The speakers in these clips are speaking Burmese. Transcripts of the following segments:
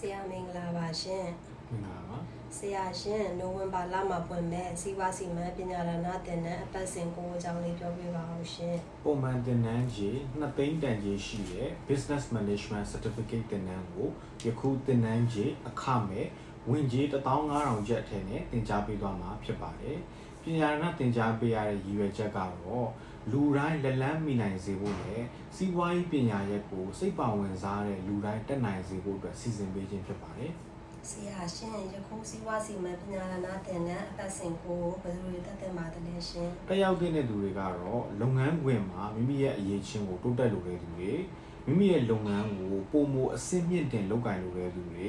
ဆရာမင်္ဂလာပါရှင်မင်္ဂလာပါဆရာရှင်နိုဝင်ဘာလမှာဖွင့်မဲ့စီဝါစီမံပညာရဏတင်တဲ့အပတ်စဉ်ကိုအကြောင်းလေးပြောပြပါအောင်ရှင်ပုံမှန်သင်တန်းကြီးနှစ်သိန်းတန်ကြီးရှိတဲ့ Business Management Certificate သင်တန်းကိုယခုသင်တန်းကြီးအခမဲ့ဝင်ကြီး15000ကျပ်ထဲနဲ့သင်ကြားပေးသွားမှာဖြစ်ပါတယ်ပညာရဏသင်ကြားပေးရတဲ့ရည်ရွယ်ချက်ကတော့လူတိုင်းလက်လန်းမိနိုင်စေဖို့နဲ့စီးပွားရေးပညာရပ်ကိုစိတ်ပါဝင်စားတဲ့လူတိုင်းတက်နိုင်စေဖို့အတွက်စီစဉ်ပေးခြင်းဖြစ်ပါတယ်ဆရာရှင်ယခုစီဝါစီမံပညာရဏတင်တဲ့အပတ်စဉ်ကိုဘယ်လိုတက်တင်ပါတယ်လဲရှင်တက်ရောက်တဲ့သူတွေကတော့လုပ်ငန်းခွင်မှာမိမိရဲ့အရေးချင်းကိုတိုးတက်လိုတဲ့သူတွေမိမိရဲ့လုပ်ငန်းကိုပုံမအဆင့်မြင့်တင်လုပ်ကိုင်လိုတဲ့သူတွေ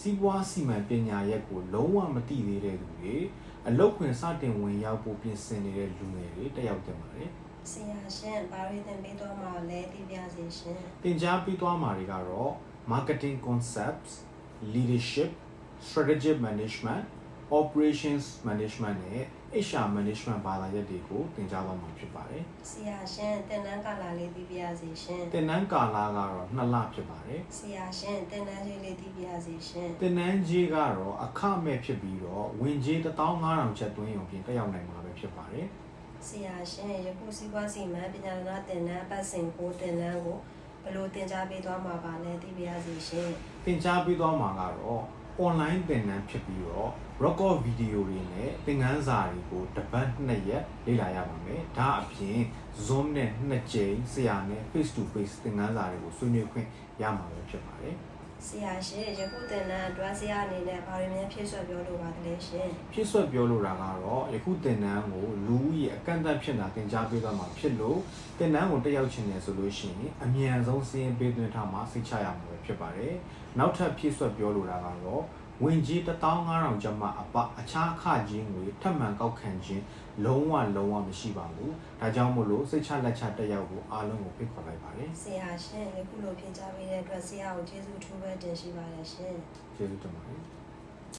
စီးပွားစီမံပညာရပ်ကိုလုံးဝမသိသေးတဲ့သူတွေ အလုပ်ခွင်စတင်ဝင်ရောက်ဖို့ပြင်ဆင်နေတဲ့လူငယ်တွေတက်ရောက်တင်ပါတယ်ဆရာရှင်ဘာရီတင်ပေးတော့မှာလဲသိပြစေရှင်။တင် जा ပြီးသွားမှာတွေကတော့ marketing concepts leadership strategic management operations management နဲ့ HR management ဘာသာရပ်တွေကိုသင်ကြားသွားမှာဖြစ်ပါတယ်။ဆရာရှင်တင်နန်းကာလာလေးသိပြစေရှင်သင်တန်းကာလကတော့2လဖြစ်ပါတယ်ဆရာရှင်တင်နန်းကြီးလေးသိပြစေရှင်။သင်တန်းကြီးကတော့အခမဲ့ဖြစ်ပြီးတော့ဝင်ကြီး15000ကျပ်သွင်းရုံဖြင့်တက်ရောက်နိုင်မှာပဲဖြစ်ပါတယ်ဆရာရှင်ယခုစီပွားစီမံပညာရဏတင်တဲ့အပတ်စဉ်ကိုတင်နန်းကိုဘယ်လိုတင် जा ပေးသွားမှာပါလဲသိပြစေရှင်။သင်ကြားပေးသွားမှာကတော့ online သင်တန်းဖြစ်ပြီးတော့ record video တွေနဲ့သင်ခန်းစာတွေကိုတစ်ပတ်နှစ်ရက်လေ့လာရပါမယ်။ဒါအပြင် Zoom နဲ့နှစ်ကြိမ်ဆရာနဲ့ face to face သင်ခန်းစာတွေကိုဆွေးနွေးခွင့်ရမှာပဲဖြစ်ပါတယ်။ ဆရာရှင်ယခုတင်နန်းအတွက်ဆရာအနေနဲ့ဘာတွေများဖြည့်ဆွတ်ပြောလိုပါသလဲရှင်ဖြစ်ဆွတ်ပြောလိုတာကတော့ယခုသင်တန်းကိုလူဦးရေအကန့်အသတ်ဖြစ်တာသင်ကြားပေးသွားမှာဖြစ်လို့သင်တန်းကိုတက်ရောက်ချင်တယ်ဆိုလို့ရှိရင်အမြန်ဆုံးစီးရင်ပေးသွင်းထားမှာစိတ်ချရမှာပဲဖြစ်ပါတယ်။နောက်ထပ်ဖြစ်ဆွတ်ပြောလိုတာကတော့ ဝင်ကြီး15000ကျပ်မှအပအခြားအခကြီးငွေထပ်မံကောက်ခံခြင်းလုံးဝလုံးဝမရှိပါဘူး။ဒါကြောင့်မို့လို့စိတ်ချလက်ချတက်ရောက်ဖို့အားလုံးကိုဖိတ်ခေါ်လိုက်ပါတယ်ဆရာရှင်ယခုလိုဖြည့် जा ပေးတဲ့အတွက်ဆရာကိုကျေးဇူးထူးပဲတင်ရှိပါတယ်ရှင်။ကျေးဇူးတင်ပါတယ်။